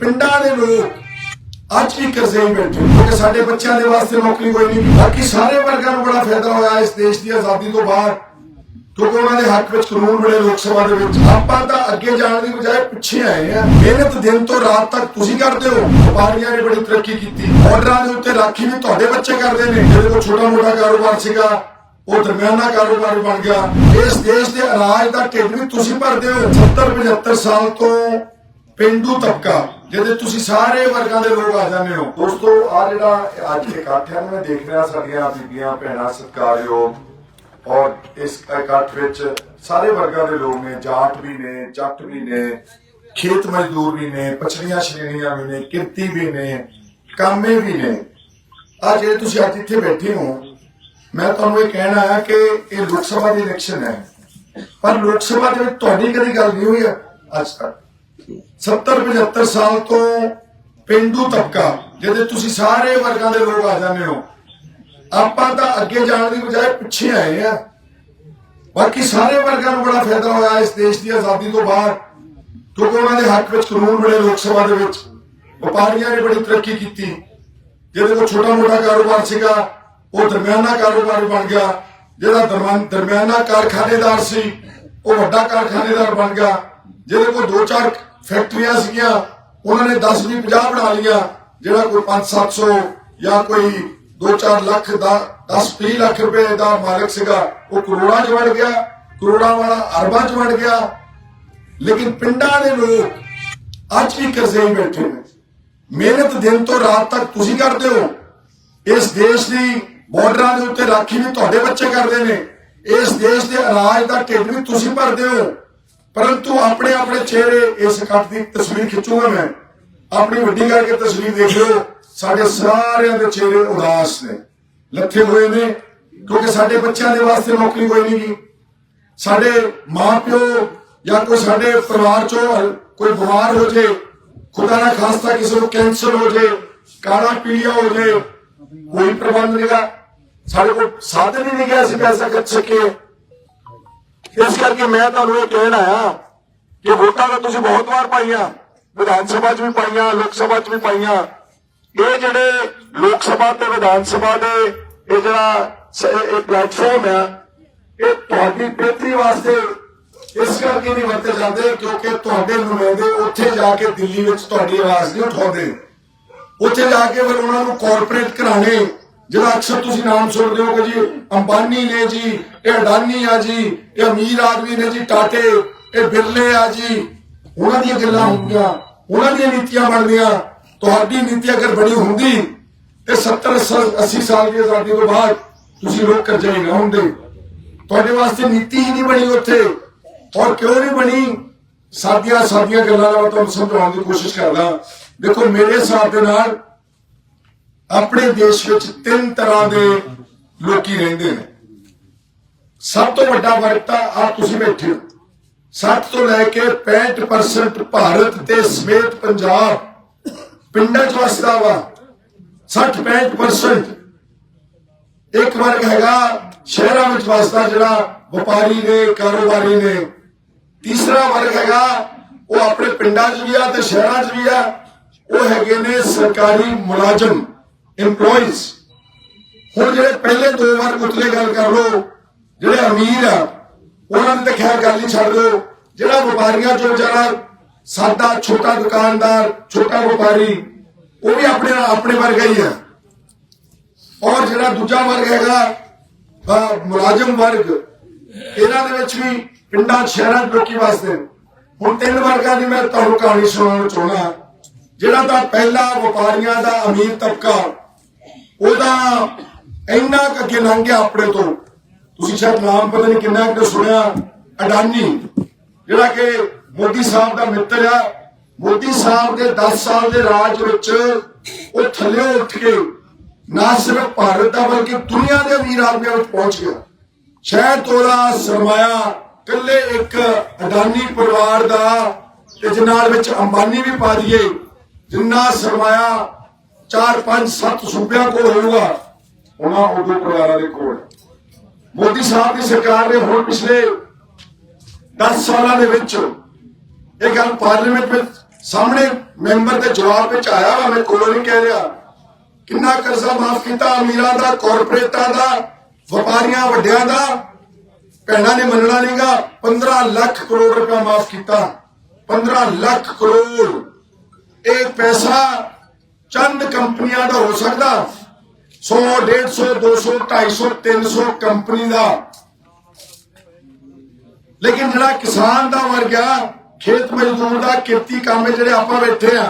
ਪਿੰਡਾਂ ਦੇ ਲੋਕ ਅੱਜ ਵੀ ਕਰਜ਼ੇ ਹੀ ਬੈਠੇ ਕਿਉਂਕਿ ਸਾਡੇ ਬੱਚਿਆਂ ਦੇ ਵਾਸਤੇ ਨੌਕਰੀ ਕੋਈ ਨਹੀਂ, ਬਾਕੀ ਸਾਰੇ ਵਰਗਾਂ ਨੂੰ ਬੜਾ ਫਾਇਦਾ ਹੋਇਆ ਇਸ ਦੇਸ਼ ਦੀ ਆਜ਼ਾਦੀ ਤੋਂ ਬਾਅਦ, ਕਿਉਂਕਿ ਉਹਨਾਂ ਦੇ ਹੱਕ ਵਿੱਚ ਕਾਨੂੰਨ ਬਣੇ ਲੋਕ ਸਭਾ ਦੇ ਵਿੱਚ। ਆਪਾਂ ਤਾਂ ਅੱਗੇ ਜਾਣ ਦੀ ਬਜਾਏ ਪਿੱਛੇ ਆਏ ਆ ਮਿਹਨਤ ਦਿਨ ਤੋਂ ਰਾਤ ਤੱਕ ਤੁਸੀਂ ਕਰਦੇ ਹੋ। ਵਪਾਰੀਆਂ ਨੇ ਬੜੀ ਤਰੱਕੀ ਕੀਤੀ। ਆਰਡਰਾਂ ਦੇ ਉੱਤੇ ਰਾਖੀ ਵੀ ਤੁਹਾਡੇ ਬੱਚੇ ਕਰਦੇ ਨੇ। ਜਿਹਦੇ ਕੋਲ ਛੋਟਾ ਮੋਟਾ ਕਾਰੋਬਾਰ ਸੀਗਾ, ਉਹ ਦਰਮਿਆਨਾ ਕਾਰੋਬਾਰ ਬਣ ਗਿਆ। ਇਸ ਦੇਸ਼ ਦੇ ਅਨਾਜ ਦਾ ਢਿੱਡ ਵੀ ਤੁਸੀਂ ਭਰਦੇ ਹੋ। 70 75 ਸਾਲ ਤੋਂ ਪਿੰਡੂ ਤਬਕਾ। ਜਿਹਦੇ ਤੁਸੀਂ ਸਾਰੇ ਵਰਗਾਂ ਦੇ ਲੋਕ ਆ ਜਾਂਦੇ ਹੋ। ਦੋਸਤੋ ਆ ਜਿਹੜਾ ਅੱਜ ਦੇ ਇਕੱਠ ਹੈ ਮੈਂ ਦੇਖ ਰਿਹਾ ਸਾਡੀਆਂ ਬੀਬੀਆਂ ਭੈਣਾਂ ਸਤਿਕਾਰਯੋਗ। ਔਰ ਇਸ ਇਕੱਠ ਵਿੱਚ ਸਾਰੇ ਵਰਗਾਂ ਦੇ ਲੋਕ ਨੇ ਜਾਟ ਵੀ ਨੇ ਜੱਟ ਵੀ ਨੇ ਖੇਤ ਮਜ਼ਦੂਰ ਵੀ ਨੇ ਪਛੜੀਆਂ ਸ਼੍ਰੇਣੀਆਂ ਵੀ ਨੇ ਕਿਰਤੀ ਵੀ ਨੇ ਕਾਮੇ ਵੀ ਨੇ। ਆ ਜਿਹੜੇ ਤੁਸੀਂ ਅੱਜ ਇੱਥੇ ਬੈਠੇ ਹੋ ਮੈਂ ਤੁਹਾਨੂੰ ਇਹ ਕਹਿਣਾ ਹੈ ਕਿ ਇਹ ਲੋਕ ਸਭਾ ਦੀ ਇਲੈਕਸ਼ਨ ਹੈ। ਪਰ ਲੋਕ ਸਭਾ ਦੇ ਵਿੱਚ ਤੁਹਾਡੀ ਕਦੀ ਗੱਲ ਨਹੀਂ ਹੋਈ ਅੱਜ ਤੱਕ। 70 75 ਸਾਲ ਤੋਂ ਪਿੰਡੂ ਤਬਕਾ, ਜਿਹਦੇ ਤੁਸੀਂ ਸਾਰੇ ਵਰਗਾਂ ਦੇ ਲੋਕ ਆ ਜਾਂਦੇ ਹੋ। ਆਪਾਂ ਤਾਂ ਅੱਗੇ ਜਾਣ ਦੀ ਬਜਾਏ ਪਿੱਛੇ ਆਏ ਆ। ਬਾਕੀ ਸਾਰੇ ਵਰਗਾਂ ਨੂੰ ਬੜਾ ਫਾਇਦਾ ਹੋਇਆ ਇਸ ਦੇਸ਼ ਦੀ ਆਜ਼ਾਦੀ ਤੋਂ ਬਾਅਦ, ਕਿਉਂਕਿ ਉਹਨਾਂ ਦੇ ਹੱਕ ਵਿੱਚ ਕਾਨੂੰਨ ਬਣੇ ਲੋਕ ਸਭਾ ਦੇ ਵਿੱਚ। ਵਪਾਰੀਆਂ ਨੇ ਬੜੀ ਤਰੱਕੀ ਕੀਤੀ। ਜਿਹਦੇ ਕੋਲ ਛੋਟਾ ਮੋਟਾ ਕਾਰੋਬਾਰ ਸੀਗਾ, ਉਹ ਦਰਮਿਆਨਾ ਕਾਰੋਬਾਰ ਬਣ ਗਿਆ। ਜਿਹੜਾ ਦਰਮਿਆਨਾ ਕਾਰਖਾਨੇਦਾਰ ਸੀ, ਉਹ ਵੱਡਾ ਕਾਰਖਾਨੇਦਾਰ ਬਣ ਗਿਆ। ਜਿਹਦੇ ਕੋਲ ਦੋ ਚਾਰ ਫੈਕਟਰੀਆਂ ਸੀਗੀਆਂ, ਉਹਨਾਂ ਨੇ 10 20 50 ਬਣਾ ਲਈਆਂ, ਜਿਹੜਾ ਕੋਈ 5 700 ਜਾਂ ਕੋਈ 2-4 ਲੱਖ ਦਾ 10 20 ਲੱਖ ਰੁਪਏ ਦਾ ਮਾਲਕ ਸੀਗਾ, ਉਹ ਕਰੋੜਾਂ 'ਚ ਵੜ ਗਿਆ, ਕਰੋੜਾਂ ਵਾਲਾ ਅਰਬਾਂ 'ਚ ਵੜ ਗਿਆ। ਲੇਕਿਨ ਪਿੰਡਾਂ ਦੇ ਲੋਕ ਅੱਜ ਵੀ ਕਰਜ਼ੇ ਹੀ ਬੈਠੇ ਨੇ। ਮਿਹਨਤ ਦਿਨ ਤੋਂ ਰਾਤ ਤੱਕ ਤੁਸੀਂ ਕਰਦੇ ਹੋ। ਇਸ ਦੇਸ਼ ਦੀ ਬਾਰਡਰਾਂ ਦੇ ਉੱਤੇ ਰਾਖੀ ਵੀ ਤੁਹਾਡੇ ਬੱਚੇ ਕਰਦੇ ਨੇ। ਇਸ ਦੇਸ਼ ਦੇ ਅਨਾਜ ਦਾ ਢਿੱਡ ਵੀ ਤੁਸੀਂ ਭਰਦੇ ਹੋ। ਪਰੰਤੂ ਆਪਣੇ ਆਪਣੇ ਚਿਹਰੇ ਇਸ ਇਕੱਠ ਦੀ ਤਸਵੀਰ ਖਿੱਚੂਗਾ ਮੈਂ। ਆਪਣੀ ਵੱਡੀ ਕਰਕੇ ਤਸਵੀਰ ਦੇਖ ਸਾਡੇ ਸਾਰਿਆਂ ਦੇ ਚਿਹਰੇ ਉਦਾਸ ਨੇ। ਲੱਥੇ ਹੋਏ ਨੇ, ਕਿਉਂਕਿ ਸਾਡੇ ਬੱਚਿਆਂ ਦੇ ਵਾਸਤੇ ਨੌਕਰੀ ਕੋਈ ਨਹੀਂ ਗੀ ਸਾਡੇ ਮਾਪਿਓ ਜਾਂ ਕੋਈ ਸਾਡੇ ਪਰਿਵਾਰ ਚੋਂ ਕੋਈ ਬਿਮਾਰ ਹੋ ਜੇ, ਖੁਦਾ ਨਾ ਖਾਸਤਾ ਕਿਸੇ ਨੂੰ ਕੈਂਸਰ ਹੋ ਜੇ, ਕਾਲਾ ਪੀਲੀਆ ਹੋ ਜੇ, ਕੋਈ ਪ੍ਰਬੰਧ ਨਹੀਂਗਾ ਸਾਡੇ ਕੋਲ ਸਾਧਨ ਹੀ ਨਹੀਂ ਗਿਆ ਅਸੀਂ ਪੈਸਾ ਖਰਚ ਸਕੀਏ ਇਸ ਕਰਕੇ ਮੈਂ ਤੁਹਾਨੂੰ ਇਹ ਕਹਿਣ ਆਇਆ ਕਿ ਵੋਟਾਂ ਤਾਂ ਤੁਸੀਂ ਬਹੁਤ ਵਾਰ ਪਾਈਆਂ, ਵਿਧਾਨ ਸਭਾ 'ਚ ਵੀ ਪਾਈਆਂ, ਲੋਕ ਸਭਾ 'ਚ ਵੀ ਪਾਈਆਂ। ਇਹ ਜਿਹੜੇ ਲੋਕ ਸਭਾ ਤੇ ਵਿਧਾਨ ਸਭਾ ਦੇ ਇਹ ਜਿਹੜਾ ਇਹ ਪਲੇਟਫਾਰਮ ਹੈ ਇਹ ਤੁਹਾਡੀ ਬਿਹਤਰੀ ਵਾਸਤੇ ਇਸ ਕਰਕੇ ਨਹੀਂ ਵਰਤੇ ਜਾਂਦੇ ਕਿਉਂਕਿ ਤੁਹਾਡੇ ਨੁਮਾਇੰਦੇ ਉੱਥੇ ਜਾ ਕੇ ਦਿੱਲੀ ਵਿੱਚ ਤੁਹਾਡੀ ਆਵਾਜ਼ ਨਹੀਂ ਉਠਾਉਂਦੇ। ਉੱਥੇ ਜਾ ਕੇ ਫਿਰ ਉਹਨਾਂ ਨੂੰ ਕਾਰਪੋਰੇਟ ਘਰਾਣੇ ਜਿਹੜਾ ਅਕਸਰ ਤੁਸੀਂ ਨਾਮ ਸੁਣਦੇ ਹੋ ਕਿ ਜੀ, ਅੰਬਾਨੀ ਨੇ ਜੀ, ਇਹ ਅਡਾਨੀ ਆ ਜੀ, ਇਹ ਅਮੀਰ ਆਦਮੀ ਨੇ ਜੀ, ਟਾਟੇ, ਇਹ ਬਿਰਲੇ ਆ ਜੀ। ਉਹਨਾਂ ਦੀਆਂ ਗੱਲਾਂ ਹੁੰਦੀਆਂ, ਉਹਨਾਂ ਦੀਆਂ ਨੀਤੀਆਂ ਬਣਦੀਆਂ। ਤੁਹਾਡੀ ਨੀਤੀ ਅਗਰ ਬਣੀ ਹੁੰਦੀ, ਤੇ 70 80 ਸਾਲ ਦੀ ਆਜ਼ਾਦੀ ਤੋਂ ਬਾਅਦ ਤੁਸੀਂ ਲੋਕ ਕਰਜ਼ੇ ਨਾ ਹੁੰਦੇ ਤੁਹਾਡੇ ਵਾਸਤੇ ਨੀਤੀ ਹੀ ਨਹੀਂ ਬਣੀ ਉੱਥੇ। ਔਰ ਕਿਉਂ ਨਹੀਂ ਬਣੀ? ਸਾਡੀਆਂ ਸਾਡੀਆਂ ਗੱਲਾਂ ਨਾਲ ਮੈਂ ਤੁਹਾਨੂੰ ਸਮਝਾਉਣ ਦੀ ਕੋਸ਼ਿਸ਼ ਕਰਦਾ। ਦੇਖੋ, ਮੇਰੇ ਹਿਸਾਬ ਦੇ ਨਾਲ ਆਪਣੇ ਦੇਸ਼ ਵਿੱਚ ਤਿੰਨ ਤਰ੍ਹਾਂ ਦੇ ਲੋਕੀ ਰਹਿੰਦੇ ਨੇ। ਸਭ ਤੋਂ ਵੱਡਾ ਵਰਗ ਤਾਂ ਆ ਤੁਸੀਂ ਬੈਠੇ ਹੋ। 60 ਤੋਂ ਲੈ ਕੇ 65% ਭਾਰਤ ਤੇ ਸਮੇਤ ਪੰਜਾਬ ਪਿੰਡਾਂ 'ਚ ਵਸਦਾ ਵਾ। 60 65% ਇੱਕ ਵਰਗ ਹੈਗਾ ਸ਼ਹਿਰਾਂ ਵਿੱਚ ਵਸਦਾ ਜਿਹੜਾ ਵਪਾਰੀ ਨੇ, ਕਾਰੋਬਾਰੀ ਨੇ। ਤੀਸਰਾ ਵਰਗ ਹੈਗਾ ਉਹ ਆਪਣੇ ਪਿੰਡਾਂ 'ਚ ਵੀ ਆ ਤੇ ਸ਼ਹਿਰਾਂ 'ਚ ਵੀ ਆ। ਉਹ ਹੈਗੇ ਨੇ ਸਰਕਾਰੀ ਮੁਲਾਜ਼ਮ। EMPLOYEES ਹੁਣ ਜਿਹੜੇ ਪਹਿਲੇ ਦੋ ਵਾਰ ਉਤਲੇ ਗੱਲ ਕਰ ਲਓ, ਜਿਹੜੇ ਅਮੀਰ ਆ, ਉਹਨਾਂ ਦੀ ਤਾਂ ਖੈਰ ਗੱਲ ਹੀ ਛੱਡ ਦਿਓ। ਜਿਹੜਾ ਵਪਾਰੀਆਂ ਚੋਂ ਵਿਚਾਰਾ ਸਾਦਾ ਛੋਟਾ ਦੁਕਾਨਦਾਰ, ਛੋਟਾ ਵਪਾਰੀ, ਉਹ ਵੀ ਆਪਣੇ ਆਪਣੇ ਵਰਗਾ ਹੀ ਆ। ਔਰ ਜਿਹੜਾ ਦੂਜਾ ਵਰਗ ਹੈਗਾ ਮੁਲਾਜ਼ਮ ਵਰਗ, ਇਹਨਾਂ ਦੇ ਵਿੱਚ ਵੀ ਪਿੰਡਾਂ, ਸ਼ਹਿਰਾਂ ਦੇ ਲੋਕੀ ਵਾਸਤੇ ਹੁਣ ਤਿੰਨ ਵਰਗਾਂ ਦੀ ਮੈਂ ਤੁਹਾਨੂੰ ਕਹਾਣੀ ਸੁਣਾਉਣਾ ਚਾਹੁੰਦਾ। ਜਿਹੜਾ ਤਾਂ ਪਹਿਲਾ ਵਪਾਰੀਆਂ ਦਾ ਅਮੀਰ ਤਬਕਾ ਉਹਦਾ ਇੰਨਾ ਕੁ ਅੱਗੇ ਲੰਘ ਗਿਆ ਆਪਣੇ ਤੋਂ। ਤੁਸੀਂ ਸ਼ਾਇਦ ਨਾਮ ਪਤਾ ਨਹੀਂ ਕਿੰਨਾ ਕੁ ਸੁਣਿਆ। ਅਡਾਨੀ, ਜਿਹੜਾ ਕਿ ਮੋਦੀ ਸਾਹਿਬ ਦਾ ਮਿੱਤਰ ਆ। ਮੋਦੀ ਸਾਹਿਬ ਦੇ 10 ਸਾਲ ਦੇ ਰਾਜ ਵਿੱਚ ਉਹ ਥੱਲੇ ਉੱਠ ਕੇ ਨਾ ਸਿਰਫ ਭਾਰਤ ਦਾ ਬਲਕਿ ਦੁਨੀਆ ਦੇ ਅਮੀਰ ਆਦਮੀਆਂ ਵਿੱਚ ਪਹੁੰਚ ਗਿਆ। ਸ਼ਾਇਦ ਉਹਦਾ ਸਰਮਾਇਆ ਕੱਲੇ ਇੱਕ ਅਡਾਨੀ ਪਰਿਵਾਰ ਦਾ ਤੇ ਜਨਾਲ ਵਿੱਚ ਅੰਬਾਨੀ ਵੀ ਪਾ ਦਈਏ, ਜਿੰਨਾ ਸਰਮਾਇਆ 4 5 7 ਸੂਬਿਆਂ ਕੋਲ ਹੋਊਗਾ। ਉਹਨਾਂ ਉਦੋਂ ਪਰਿਵਾਰਾਂ ਦੇ ਕੋਲ। ਮੋਦੀ ਸਾਹਿਬ ਦੀ ਸਰਕਾਰ ਨੇ ਹੁਣ ਪਿਛਲੇ 10 ਸਾਲਾਂ ਦੇ ਵਿੱਚ ਇਹ ਗੱਲ ਪਾਰਲੀਮੈਂਟ ਵਿੱਚ ਸਾਹਮਣੇ ਮੈਂਬਰ ਦੇ ਜਵਾਬ ਵਿੱਚ ਆਇਆ ਵਾ ਮੈਂ ਕੋਲੋਂ ਨਹੀਂ ਕਹਿ ਰਿਹਾ। ਕਿੰਨਾ ਕਰਜ਼ਾ ਮਾਫ ਕੀਤਾ, ਅਮੀਰਾਂ ਦਾ ਕਾਰਪੋਰੇਟਾਂ ਦਾ, ਵਪਾਰੀਆਂ ਵੱਡਿਆਂ ਦਾ। ਭੈਣਾਂ ਨੇ ਮੰਨਣਾ ਨਹੀਂਗਾ 15 ਲੱਖ ਕਰੋੜ ਰੁਪਇਆ ਮਾਫ ਕੀਤਾ। 15 ਲੱਖ ਕਰੋੜ। ਇਹ ਪੈਸਾ ਚੰਦ ਕੰਪਨੀਆਂ ਦਾ ਹੋ ਸਕਦਾ। 100 150 200 250 300 ਕੰਪਨੀ ਦਾ। ਲੇਕਿਨ ਜਿਹੜਾ ਕਿਸਾਨ ਦਾ ਮਰ ਗਿਆ ਖੇਤ ਮਜ਼ਦੂਰ ਦਾ ਕਿਰਤੀ ਕਾਮੇ ਜਿਹੜੇ ਆਪਾਂ ਬੈਠੇ ਆ,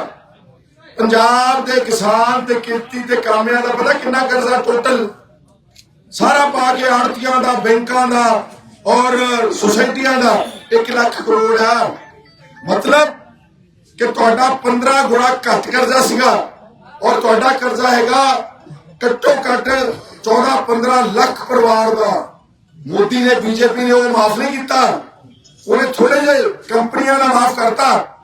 ਪੰਜਾਬ ਦੇ ਕਿਸਾਨ ਤੇ ਕਿਰਤੀ ਤੇ ਕਾਮਿਆਂ ਦਾ ਪਤਾ ਕਿੰਨਾ ਕਰਜ਼ਾ ਟੋਟਲ ਸਾਰਾ ਪਾ ਕੇ ਆੜਤੀਆਂ ਦਾ, ਬੈਂਕਾਂ ਦਾ ਔਰ ਸੁਸਾਇਟੀਆਂ ਦਾ 1 ਲੱਖ ਕਰੋੜ ਆ। ਮਤਲਬ ਕਿ ਤੁਹਾਡਾ 15 ਗੁਣਾ ਘੱਟ ਕਰਜ਼ਾ ਸੀਗਾ। ਔਰ ਤੁਹਾਡਾ ਕਰਜ਼ਾ ਹੈਗਾ ਘੱਟੋ ਘੱਟ 14 15 ਲੱਖ ਪਰਿਵਾਰ ਦਾ। ਮੋਦੀ ਨੇ, ਬੀਜੇਪੀ ਨੇ ਉਹ ਮਾਫ ਨਹੀਂ ਕੀਤਾ। ਉਹਨੇ ਥੋੜੇ ਜਿਹੇ ਕੰਪਨੀਆਂ ਦਾ ਮਾਫ ਕਰਤਾ।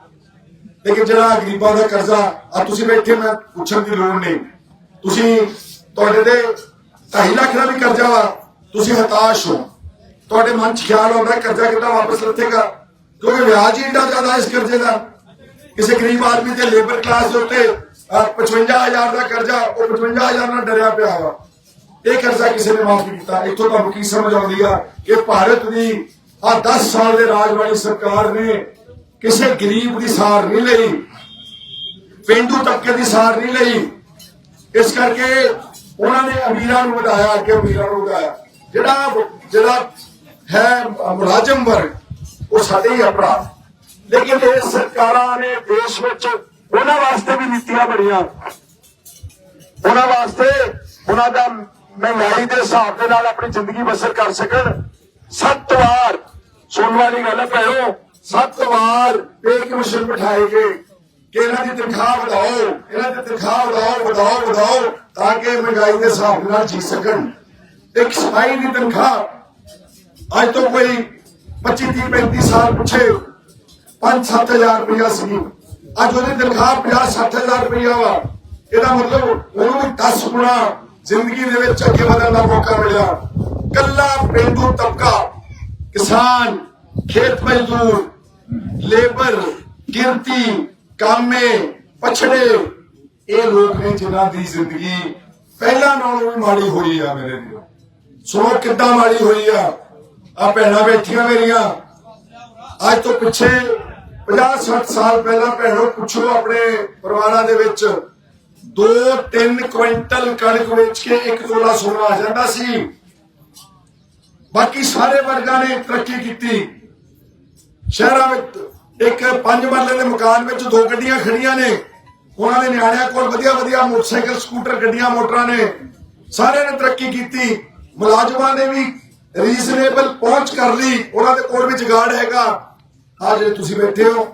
ਲੇਕਿਨ ਜਿਹੜਾ ਗਰੀਬਾਂ ਦਾ ਕਰਜ਼ਾ, ਆ ਤੁਸੀਂ ਬੈਠੇ ਮੈਂ ਪੁੱਛਣ ਦੀ ਲੋੜ ਨਹੀਂ। ਤੁਸੀਂ ਤੁਹਾਡੇ ਤੇ 2.5 ਲੱਖ ਦਾ ਵੀ ਕਰਜ਼ਾ ਵਾ, ਤੁਸੀਂ ਹਤਾਸ਼ ਹੋ। ਤੁਹਾਡੇ ਮਨ 'ਚ ਖਿਆਲ ਆਉਂਦਾ ਕਰਜ਼ਾ ਕਿੱਦਾਂ ਵਾਪਸ ਲੱਥੇਗਾ। ਕਿਉਂਕਿ ਵਿਆਜ ਹੀ ਇੰਨਾ ਜ਼ਿਆਦਾ ਇਸ ਕਰਜ਼ੇ ਦਾ। ਕਿਸੇ ਗਰੀਬ ਆਦਮੀ ਤੇ ਲੇਬਰ ਕਲਾਸ ਦੇ ਉੱਤੇ 55000 ਦਾ ਕਰਜ਼ਾ, ਉਹ 55000 ਨਾਲ ਡਰਿਆ ਪਿਆ ਵਾ। ਇਹ ਕਰਜ਼ਾ ਕਿਸੇ ਨੇ ਮਾਫ ਕੀਤਾ। ਇੱਥੋਂ ਤੁਹਾਨੂੰ ਕੀ ਸਮਝ ਆਉਂਦੀ ਆ ਕਿ ਭਾਰਤ ਦੀ ਆ 10 ਸਾਲ ਦੇ ਰਾਜ ਵਾਲੀ ਸਰਕਾਰ ਨੇ ਕਿਸੇ ਗਰੀਬ ਦੀ ਸਾਰ ਨਹੀਂ ਲਈ, ਪਿੰਡੂ ਤਬਕੇ ਦੀ ਸਾਰ ਨਹੀਂ ਲਈ। ਇਸ ਕਰਕੇ ਉਹਨਾਂ ਨੇ ਅਮੀਰਾਂ ਨੂੰ ਵਧਾਇਆ, ਅੱਗੇ ਅਮੀਰਾਂ ਨੂੰ ਵਧਾਇਆ। ਜਿਹੜਾ ਜਿਹੜਾ ਹੈ ਮੁਲਾਜ਼ਮ ਵਰਗ, ਉਹ ਸਾਡੇ ਹੀ ਅਪਰਾਧ ਲੇਕਿਨ ਇਹ ਸਰਕਾਰਾਂ ਨੇ ਦੇਸ਼ ਵਿੱਚ ਉਹਨਾਂ ਵਾਸਤੇ ਵੀ ਨੀਤੀਆਂ ਬਣੀਆਂ। ਉਹਨਾਂ ਵਾਸਤੇ ਉਹਨਾਂ ਦਾ ਮਹਿੰਗਾਈ ਦੇ ਹਿਸਾਬ ਦੇ ਨਾਲ ਆਪਣੀ ਜ਼ਿੰਦਗੀ ਬਸਰ ਕਰ ਸਕਣ। ਸੱਤ ਵਾਰ, ਸੁਣਨ ਵਾਲੀ ਗੱਲ ਹੈ ਭੈਣੋ, ਸੱਤ ਵਾਰ ਪੇ ਕਮਿਸ਼ਨ ਬਿਠਾਏ ਗਏ ਕਿ ਇਹਨਾਂ ਦੀ ਤਨਖਾਹ ਵਧਾਓ, ਇਹਨਾਂ ਦੀ ਤਨਖਾਹ ਵਧਾਓ ਵਧਾਓ ਵਧਾਓ, ਤਾਂ ਕਿ ਮਹਿੰਗਾਈ ਦੇ ਹਿਸਾਬ ਨਾਲ ਜੀ ਸਕਣ। ਇੱਕ ਸਫ਼ਾਈ ਦੀ ਤਨਖਾਹ, ਅੱਜ ਤੋਂ ਕੋਈ 25 30 35 ਸਾਲ ਪਿੱਛੇ 5-7000 ਰੁਪਇਆ ਸੀ। ਅੱਜ ਉਹਦੀ ਤਨਖਾਹ 50-60000 ਰੁਪਇਆ ਵਾ। ਇਹਦਾ ਮਤਲਬ ਉਹਨੂੰ ਵੀ 10 ਗੁਣਾ ਜ਼ਿੰਦਗੀ ਦੇ ਵਿੱਚ ਅੱਗੇ ਵਧਣ ਦਾ ਮੌਕਾ ਮਿਲਿਆ। ਕੱਲਾ ਪਿੰਡੂ ਤਬਕਾ, ਕਿਸਾਨ, ਖੇਤ ਮਜ਼ਦੂਰ, ਲੇਬਰ ਕਿਰਤੀ ਕਾਮੇ, ਪਛੜੇ, ਇਹ ਲੋਕ ਨੇ ਜਿਨ੍ਹਾਂ ਦੀ ਜ਼ਿੰਦਗੀ ਪਹਿਲਾਂ ਨਾਲੋਂ ਵੀ ਮਾੜੀ ਹੋਈ ਆ ਮੇਰੇ ਵੀਰੋ। ਸੁਣੋ ਕਿੱਦਾਂ ਮਾੜੀ ਹੋਈ ਆ। ਆ ਭੈਣਾਂ ਬੈਠੀਆਂ ਮੇਰੀਆਂ। ਅੱਜ ਤੋਂ ਪਿੱਛੇ 50 60 ਸਾਲ ਪਹਿਲਾਂ ਭੈਣੋ, ਪੁੱਛੋ ਆਪਣੇ ਪਰਿਵਾਰਾਂ ਦੇ ਵਿੱਚ 2-3 ਕੁਇੰਟਲ ਕਣਕ ਵੇਚ ਕੇ ਇੱਕ ਤੋਲਾ ਸੋਨਾ ਆ ਜਾਂਦਾ ਸੀ। ਬਾਕੀ ਸਾਰੇ ਵਰਗਾਂ ਨੇ ਤਰੱਕੀ ਕੀਤੀ। ਸ਼ਹਿਰਾਂ ਵਿੱਚ ਇੱਕ ਪੰਜ ਮਰਲੇ ਦੇ ਮਕਾਨ ਵਿੱਚ ਦੋ ਗੱਡੀਆਂ ਖੜੀਆਂ ਨੇ। ਉਹਨਾਂ ਦੇ ਨਿਆਣਿਆਂ ਕੋਲ ਵਧੀਆ ਵਧੀਆ ਮੋਟਰਸਾਈਕਲ, ਸਕੂਟਰ, ਗੱਡੀਆਂ, ਮੋਟਰਾਂ ਨੇ। ਸਾਰਿਆਂ ਨੇ ਤਰੱਕੀ ਕੀਤੀ। ਮੁਲਾਜ਼ਮਾਂ ਨੇ ਵੀ ਰੀਜ਼ਨੇਬਲ ਪਹੁੰਚ ਕਰ ਲਈ। ਉਹਨਾਂ ਦੇ ਕੋਲ ਵੀ ਜਗਾੜ ਹੈਗਾ। ਅੱਜ ਤੁਸੀਂ ਬੈਠੇ ਹੋ,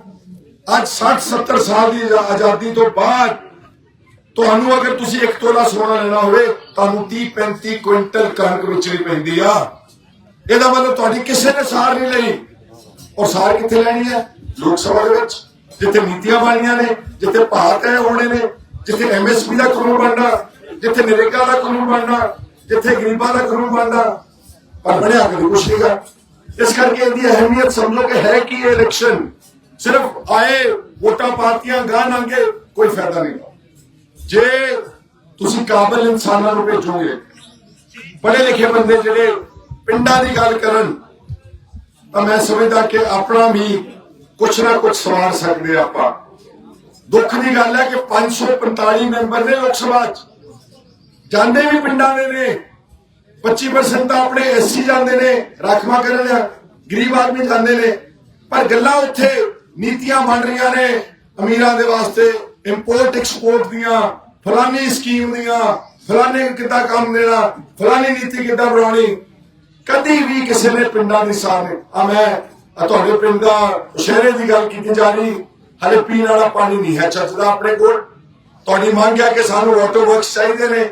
ਅੱਜ 60 70 ਸਾਲ ਦੀ ਆਜ਼ਾਦੀ ਤੋਂ ਬਾਅਦ ਤੁਹਾਨੂੰ ਅਗਰ ਤੁਸੀਂ ਇੱਕ ਤੋਲਾ ਸੋਨਾ ਲੈਣਾ ਹੋਵੇ, ਤੁਹਾਨੂੰ 30 35 ਕੁਇੰਟਲ ਕਣਕ ਵੇਚਣੀ ਪੈਂਦੀ ਆ। ਇਹਦਾ ਮਤਲਬ ਤੁਹਾਡੀ ਕਿਸੇ ਨੇ ਸਾਰ ਨਹੀਂ ਲਈ। ਔਰ ਸਾਰ ਕਿੱਥੇ ਲੈਣੀ ਹੈ? ਲੋਕ ਸਭਾ ਦੇ ਵਿੱਚ, ਜਿੱਥੇ ਨੀਤੀਆਂ ਬਣੀਆਂ ਨੇ, ਜਿੱਥੇ ਭਾਰਤ ਹੈ ਹੋਣੇ ਨੇ, ਜਿੱਥੇ ਐਮਐਸਪੀ ਦਾ ਕਾਨੂੰਨ ਬਣਨਾ, ਜਿੱਥੇ ਨਰੇਗਾ ਦਾ ਕਾਨੂੰਨ ਬਣਨਾ, ਜਿੱਥੇ ਗਰੀਬਾਂ ਦਾ ਕਾਨੂੰਨ ਬਣਨਾ। ਪਰ ਬਣਿਆ ਕਦੇ ਕੁਛ ਨਹੀਂਗਾ ਇਸ ਕਰਕੇ ਇਹਦੀ ਅਹਿਮੀਅਤ ਸਮਝੋ ਕਿ ਹੈ ਕਿ ਇਹ ਇਲੈਕਸ਼ਨ ਸਿਰਫ ਆਏ ਵੋਟਾਂ ਪਾਰਟੀਆਂ ਗਾਂ ਨੰਗੇ, ਕੋਈ ਫਾਇਦਾ ਨਹੀਂ ਜੇ ਤੁਸੀਂ ਕਾਬਲ ਇਨਸਾਨਾਂ ਨੂੰ ਭੇਜੋਗੇ ਪੜ੍ਹੇ ਲਿਖੇ ਬੰਦੇ ਜਿਹੜੇ ਪਿੰਡਾਂ ਦੀ ਗੱਲ ਕਰਨ, ਤਾਂ ਮੈਂ ਸਮਝਦਾ ਕਿ ਆਪਣਾ ਵੀ ਕੁਛ ਨਾ ਕੁਛ ਸਵਾਰ ਸਕਦੇ ਹਾਂ ਆਪਾਂ। ਦੁੱਖ ਦੀ ਗੱਲ ਹੈ ਕਿ 545 ਮੈਂਬਰ ਨੇ ਲੋਕ ਸਭਾ 'ਚ। ਜਾਂਦੇ ਵੀ ਪਿੰਡਾਂ ਦੇ ਨੇ। 25% ਤਾਂ ਆਪਣੇ ਐਸਸੀ ਜਾਂਦੇ ਨੇ, ਰਾਖਵਾ ਕਰਨ ਆ ਗਰੀਬ ਆਦਮੀ ਜਾਂਦੇ ਨੇ। ਪਰ ਗੱਲਾਂ ਉੱਥੇ ਨੀਤੀਆਂ ਬਣ ਰਹੀਆਂ ਨੇ ਅਮੀਰਾਂ ਦੇ ਵਾਸਤੇ ਇੰਪੋਰਟ ਐਕਸਪੋਰਟ ਦੀਆਂ, ਫਲਾਨੀ ਸਕੀਮ ਦੀਆਂ ਫਲਾਣੇ ਕਿੱਦਾਂ ਕੰਮ ਦੇਣਾ, ਫਲਾਨੀ ਨੀਤੀ ਕਿੱਦਾਂ ਬਣਾਉਣੀ। ਕਦੀ ਵੀ ਕਿਸੇ ਨੇ ਪਿੰਡਾਂ ਦੀ ਸਾਰ ਨਹੀਂ ਆ ਮੈਂ ਤੁਹਾਡੇ ਪਿੰਡ ਦਾ ਸ਼ਹਿਰੇ ਦੀ ਗੱਲ ਕੀਤੀ ਜਾ ਰਹੀ। ਹਲੇ ਪੀਣ ਵਾਲਾ ਪਾਣੀ ਨਹੀਂ ਹੈ ਚੱਜਦਾ ਆਪਣੇ ਕੋਲ। ਤੁਹਾਡੀ ਮੰਗ ਹੈ ਕਿ ਸਾਨੂੰ ਆਟੋ ਵਰਕਸ ਚਾਹੀਦੇ ਨੇ।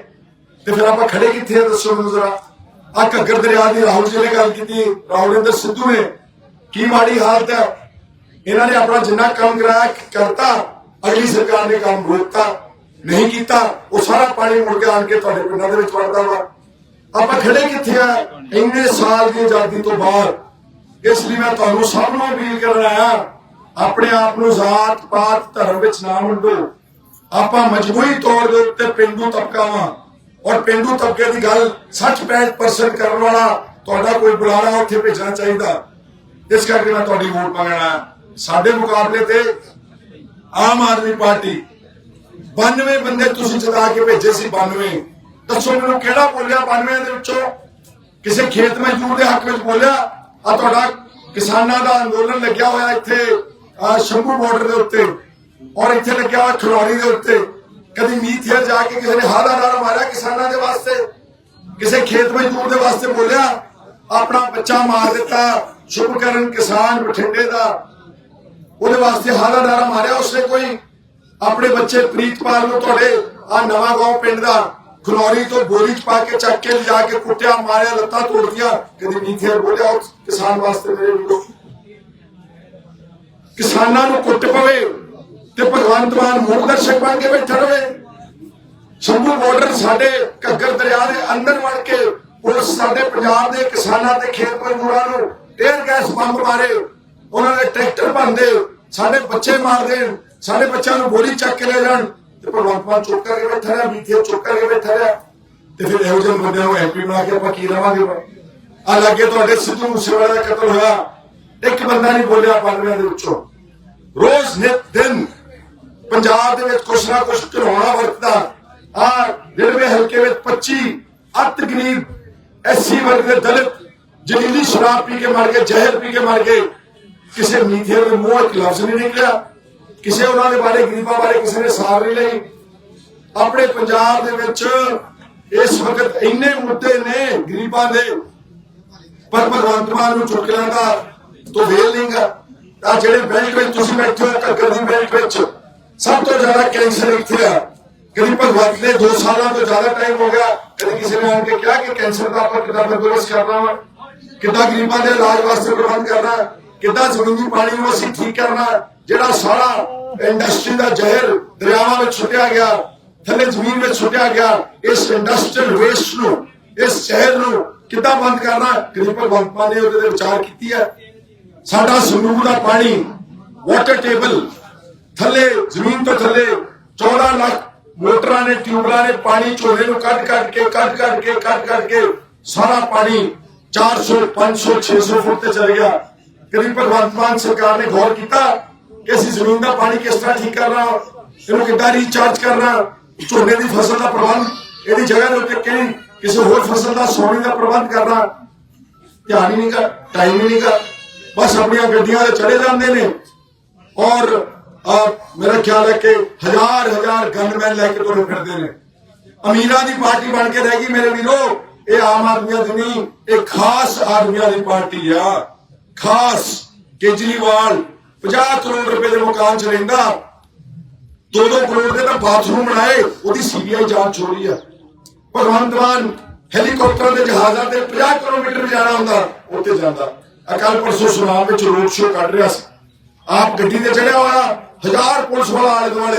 ਤੇ ਫਿਰ ਆਪਾਂ ਖੜੇ ਕਿੱਥੇ ਆ ਦੱਸੋ ਮੈਨੂੰ ਜ਼ਰਾ? ਆ ਘੱਗਰ ਦਰਿਆ ਦੀ ਰਾਹੁਲ ਜੀ ਨੇ ਗੱਲ ਕੀਤੀ ਰਾਹੁਲ ਸਿੱਧੂ ਨੇ। ਕੀ ਮਾੜੀ ਹਾਲਤ ਹੈ? ਇਹਨਾਂ ਨੇ ਆਪਣਾ ਜਿੰਨਾ ਕੰਮ ਕਰਾਇਆ, ਕਰਤਾ, ਅਗਲੀ ਸਰਕਾਰ ਨੇ ਕੰਮ ਰੋਕਤਾ, ਨਹੀਂ ਕੀਤਾ, ਉਹ ਸਾਰਾ ਪਾਣੀ ਮੁੜ ਕੇ ਆਣ ਕੇ ਤੁਹਾਡੇ ਪਿੰਡਾਂ ਦੇ ਵਿੱਚ ਵੜਦਾ ਵਾ। ਆਪਾਂ ਖੜੇ ਕਿੱਥੇ ਆ? ਇੰਨੇ ਸਾਲ ਦੀ ਆਜ਼ਾਦੀ ਤੋਂ ਬਾਅਦ। ਇਸ ਲਈ ਮੈਂ ਤੁਹਾਨੂੰ ਸਭ ਨੂੰ ਅਪੀਲ ਕਰ ਰਿਹਾ ਆਪਣੇ ਆਪ ਨੂੰ ਜਾਤ ਪਾਤ ਧਰਮ ਵਿੱਚ ਨਾ ਵੰਡੋ। ਆਪਾਂ ਮਜਮੂਈ ਤੌਰ ਦੇ ਉੱਤੇ ਪਿੰਡੂ ਤਬਕਾ ਵਾਂ। ਔਰ ਪਿੰਡੂ ਤਬਕੇ ਦੀ ਗੱਲ 60-65% ਕਰਨ ਵਾਲਾ ਤੁਹਾਡਾ ਕੋਈ ਬੁਲਾਰਾ ਉੱਥੇ ਭੇਜਣਾ ਚਾਹੀਦਾ। ਇਸ ਕਰਕੇ ਮੈਂ ਤੁਹਾਡੀ ਵੋਟ ਮੰਗਣਾ। ਸਾਡੇ ਮੁਕਾਬਲੇ ਤੇ ਆਮ ਆਦਮੀ ਪਾਰਟੀ 92 ਬੰਦੇ ਤੁਸੀਂ ਜਿਤਾ ਕੇ ਭੇਜੇ ਸੀ 92 ਦੱਸੋ ਮੈਨੂੰ ਕਿਹੜਾ ਬੋਲਿਆ 92 ਦੇ ਵਿੱਚੋਂ? ਕਿਸੇ ਖੇਤ ਮਜ਼ਦੂਰ ਦੇ ਹੱਕ ਵਿੱਚ ਬੋਲਿਆ? ਆ ਤੁਹਾਡਾ ਕਿਸਾਨਾਂ ਦਾ ਅੰਦੋਲਨ ਲੱਗਿਆ ਹੋਇਆ ਇੱਥੇ ਸ਼ੰਭੂ ਬਾਰਡਰ ਦੇ ਉੱਤੇ। ਔਰ ਇੱਥੇ ਲੱਗਿਆ ਹੋਇਆ ਖਲੌੜੀ ਦੇ ਉੱਤੇ। ਕਦੀ ਮੀਥੇਰ ਜਾ ਕੇ ਕਿਸੇ ਨੇ ਹਾਦਾ ਨਾਰਾ ਮਾਰਿਆ ਕਿਸਾਨਾਂ ਦੇ ਵਾਸਤੇ, ਕਿਸੇ ਖੇਤ ਮਜ਼ਦੂਰ ਦੇ ਵਾਸਤੇ ਬੋਲਿਆ, ਆਪਣਾ ਬੱਚਾ ਮਾਰ ਦਿੱਤਾ ਸ਼ੁਭਕਰਨ ਕਿਸਾਨ ਬਠਿੰਡੇ ਦਾ। ਉਹਦੇ ਵਾਸਤੇ ਹਾਦਾ ਨਾਰਾ ਮਾਰਿਆ ਉਸਨੇ ਕੋਈ। ਆਪਣੇ ਬੱਚੇ ਪ੍ਰੀਤਪਾਲ ਨੂੰ ਤੁਹਾਡੇ, ਆ ਨਵਾਂ ਗਾਉਂ ਪਿੰਡ ਦਾ ਖਲੌਰੀ ਤੋਂ ਬੋਰੀ ਚ ਪਾ ਕੇ ਚੱਕ ਕੇ ਲਿਜਾ ਕੇ ਕੁੱਟਿਆ, ਮਾਰਿਆ, ਲੱਤਾਂ ਤੋੜਦੀਆਂ ਕਦੀ ਨੀਥੇ ਬੋਲਿਆ ਕਿਸਾਨ ਵਾਸਤੇ ਮੇਰੇ ਵੀਰੋ ਕਿਸਾਨਾਂ ਨੂੰ ਕੁੱਟ ਪਵੇ ਤੇ ਭਗਵੰਤ ਮਾਨ ਮੂਲ ਦਰਸ਼ਕ ਬਣ ਕੇ ਬੈਠਾ ਰਵੇ ਸ਼ੰਭੂ ਬਾਰਡਰ ਸਾਡੇ ਘੱਗਰ ਦਰਿਆ ਦੇ ਅੰਦਰ ਵੜ ਕੇ, ਪੁਲਿਸ ਸਾਡੇ ਪੰਜਾਬ ਦੇ ਕਿਸਾਨਾਂ ਤੇ ਖੇਤ ਮਜ਼ਦੂਰਾਂ ਨੂੰ ਟੇਰ ਗੈਸ ਬੰਬ ਮਾਰੇ, ਉਹਨਾਂ ਦੇ ਟਰੈਕਟਰ ਭੰਦੇ ਸਾਡੇ ਬੱਚੇ ਮਾਰਦੇ, ਸਾਡੇ ਬੱਚਿਆਂ ਨੂੰ ਗੋਲੀ ਚੱਕ ਕੇ ਲੈ ਜਾਣ, ਤੇ ਭਗਵੰਤ ਮਾਨ ਚੁੱਪ ਕਰਕੇ ਬੈਠਾ ਰਿਹਾ ਮੀਥੇ ਚੁੱਪ ਕਰਕੇ ਬੈਠਾ ਰਿਹਾ, ਤੇ ਫਿਰ ਇਹੋ ਜਿਹੇ ਬੰਦਿਆਂ ਨੂੰ ਐਮਪੀ ਬਣਾ ਕੇ ਆਪਾਂ ਕੀ ਰਵਾਂਗੇ ਆ ਲੱਗੇ ਤੁਹਾਡੇ ਸਿੱਧੂ ਮੂਸੇਵਾਲੇ ਦਾ ਕਤਲ ਹੋਇਆ, ਇੱਕ ਬੰਦਾ ਨਹੀਂ ਬੋਲਿਆ ਪਾਰਲੀਆਂ ਦੇ ਵਿੱਚੋਂ। ਰੋਜ਼ ਨਿਤ ਦਿਨ ਪੰਜਾਬ ਦੇ ਵਿੱਚ ਕੁਛ ਨਾ ਕੁਛ ਘਰਾਉਣਾ ਵਰਤਦਾ ਆ ਜਿਹੜੇ ਹਲਕੇ ਵਿੱਚ 25 ਅੱਤ ਗਰੀਬ ਐਸਸੀ ਵਰਗ ਦੇ ਦਲਿਤ ਜਲੀਲੀ ਸ਼ਰਾਬ ਪੀ ਕੇ ਮਰ ਗਏ, ਜ਼ਹਿਰ ਪੀ ਕੇ ਮਰ ਗਏ, ਕਿਸੇ ਮੀਥੇ ਦੇ ਮੂੰਹ ਇੱਕ ਲਫ਼ਜ਼ ਨਹੀਂ ਕਿਸੇ ਉਹਨਾਂ ਦੇ ਬਾਰੇ ਗਰੀਬਾਂ ਬਾਰੇ ਕਿਸੇ ਨੇ ਸਾਰ ਨਹੀਂ ਲਈ। ਆਪਣੇ ਪੰਜਾਬ ਦੇ ਵਿੱਚ ਇਸ ਵਕਤ ਇੰਨੇ ਮੁੱਦੇ ਨੇ ਗਰੀਬਾਂ ਦੇ, ਪਰ ਭਗਵੰਤ ਮਾਨ ਨੂੰ ਚੁਟਕਲਾਂ ਦਾ ਤੋਂ ਵੇਲ ਨਹੀਂਗਾ ਆ ਜਿਹੜੇ ਬੈਂਕ ਵਿੱਚ ਤੁਸੀਂ ਬੈਠੇ ਹੋ, ਘੱਗਰ ਦੀ ਬੈਂਕ ਵਿੱਚ, ਸਭ ਤੋਂ ਜ਼ਿਆਦਾ ਕੈਂਸਰ ਇੱਥੇ ਆ। ਕਦੀ ਭਗਵੰਤ ਨੇ 2 ਸਾਲਾਂ ਤੋਂ ਜ਼ਿਆਦਾ ਟਾਈਮ ਹੋ ਗਿਆ, ਕਦੀ ਕਿਸੇ ਨੇ ਆ ਕੇ ਕਿਹਾ ਕਿ ਕੈਂਸਰ ਦਾ ਆਪਾਂ ਕਿੱਦਾਂ ਬੰਦੋਬਸਤ ਕਰਨਾ ਵਾ? ਕਿੱਦਾਂ ਗਰੀਬਾਂ ਦੇ ਇਲਾਜ ਵਾਸਤੇ ਪ੍ਰਬੰਧ ਕਰਨਾ? ਕਿੱਦਾਂ ਜ਼ਮੀਨੀ ਪਾਣੀ ਨੂੰ ਅਸੀਂ ਠੀਕ ਕਰਨਾ? ਜਿਹੜਾ ਸਾਰਾ ਇੰਡਸਟਰੀ ਦਾ ਜ਼ਹਿਰ ਦਰਿਆਵਾਂ ਵਿੱਚ ਛੁੱਟਿਆ ਗਿਆ, ਥੱਲੇ ਜ਼ਮੀਨ ਵਿੱਚ ਛੁੱਟਿਆ ਗਿਆ, ਇਸ ਇੰਡਸਟਰੀਅਲ ਵੇਸਟ ਨੂੰ, ਇਸ ਜ਼ਹਿਰ ਨੂੰ ਕਿੱਦਾਂ ਬੰਦ ਕਰਨਾ? ਗਰੀਬ ਭਗਵੰਤ ਮਾਨ ਨੇ ਉਹਦੇ ਤੇ ਵਿਚਾਰ ਕੀਤੀ ਹੈ। ਸਾਡਾ ਸੰਗਰੂਰ ਦਾ ਪਾਣੀ ਵਾਟਰ ਟੇਬਲ ਥੱਲੇ, ਜ਼ਮੀਨ ਤੋਂ ਥੱਲੇ 14 ਲੱਖ ਮੋਟਰਾਂ ਨੇ ਟਿਊਬਲਾਂ ਨੇ ਪਾਣੀ ਝੋਲੇ ਨੂੰ ਕੱਢ ਕੱਢ ਕੇ ਕੱਢ ਕੱਢ ਕੇ ਕੱਢ ਕੱਢ ਕੇ ਸਾਰਾ ਪਾਣੀ 400 500 600 ਫੁੱਟ ਤੇ ਚਲ ਗਿਆ। ਕਦੀ ਭਗਵੰਤ ਮਾਨ ਸਰਕਾਰ ਨੇ ਗੌਰ ਕੀਤਾ ਕਿ ਅਸੀਂ ਜ਼ਮੀਨ ਦਾ ਪਾਣੀ ਕਿਸ ਤਰ੍ਹਾਂ ਠੀਕ ਕਰਨਾ, ਇਹਨੂੰ ਕਿੱਦਾਂ ਰੀਚਾਰਜ ਕਰਨਾ, ਝੋਨੇ ਦੀ ਫਸਲ ਦਾ ਪ੍ਰਬੰਧ, ਇਹਦੀ ਜਗ੍ਹਾ ਦੇ ਉੱਤੇ ਕਿਹੜੀ ਕਿਸੇ ਹੋਰ ਫਸਲ ਦਾ ਸੋਨੇ ਦਾ ਪ੍ਰਬੰਧ ਕਰਨਾ। ਧਿਆਨ ਹੀ ਨਹੀਂ ਕਰ ਟਾਈਮ ਹੀ ਨਹੀਂ ਕਰ। ਬਸ ਆਪਣੀਆਂ ਗੱਡੀਆਂ ਤੇ ਚੜੇ ਜਾਂਦੇ ਨੇ। ਔਰ ਅਹ, ਮੇਰਾ ਖਿਆਲ ਹੈ ਕਿ ਹਜ਼ਾਰ ਹਜ਼ਾਰ ਗਨਮੈਨ ਲੈ ਕੇ ਤੁਰੇ ਫਿਰਦੇ ਨੇ। ਅਮੀਰਾਂ ਦੀ ਪਾਰਟੀ ਬਣ ਕੇ ਰਹਿ ਗਈ ਮੇਰੇ ਵੀਰੋ। ਇਹ ਆਮ ਆਦਮੀਆਂ ਦੀ ਨਹੀਂ ਇਹ ਖਾਸ ਆਦਮੀਆਂ ਦੀ ਪਾਰਟੀ ਆ। ਖਾਸ ਕੇਜਰੀਵਾਲ 50 ਕਰੋੜ ਰੁਪਏ ਦੇ ਮਕਾਨ ਚ ਰਹਿੰਦਾ। 2-2 ਕਰੋੜ ਦੇ ਤਾਂ ਬਾਥਰੂਮ ਬਣਾਏ ਉਹਦੀ ਸੀਬੀਆਈ ਜਾਂਚ ਹੋ ਰਹੀ ਆ। ਭਗਵੰਤ ਮਾਨ ਹੈਲੀਕਾਪਟਰਾਂ ਦੇ ਜਹਾਜ਼ਾਂ ਤੇ 50 ਕਿਲੋਮੀਟਰ ਜਾਣਾ ਹੁੰਦਾ ਉੱਥੇ ਜਾਂਦਾ। ਅਕਾਲ ਪਰਸੋਂ ਸੁਨਾਮ ਵਿੱਚ ਰੋਡ ਸ਼ੋਅ ਕੱਢ ਰਿਹਾ ਸੀ। ਆਪ ਗੱਡੀ ਤੇ ਚੜਿਆ ਹੋਇਆ ਹਜ਼ਾਰ ਪੁਲਿਸ ਵਾਲਾ ਆਲੇ ਦੁਆਲੇ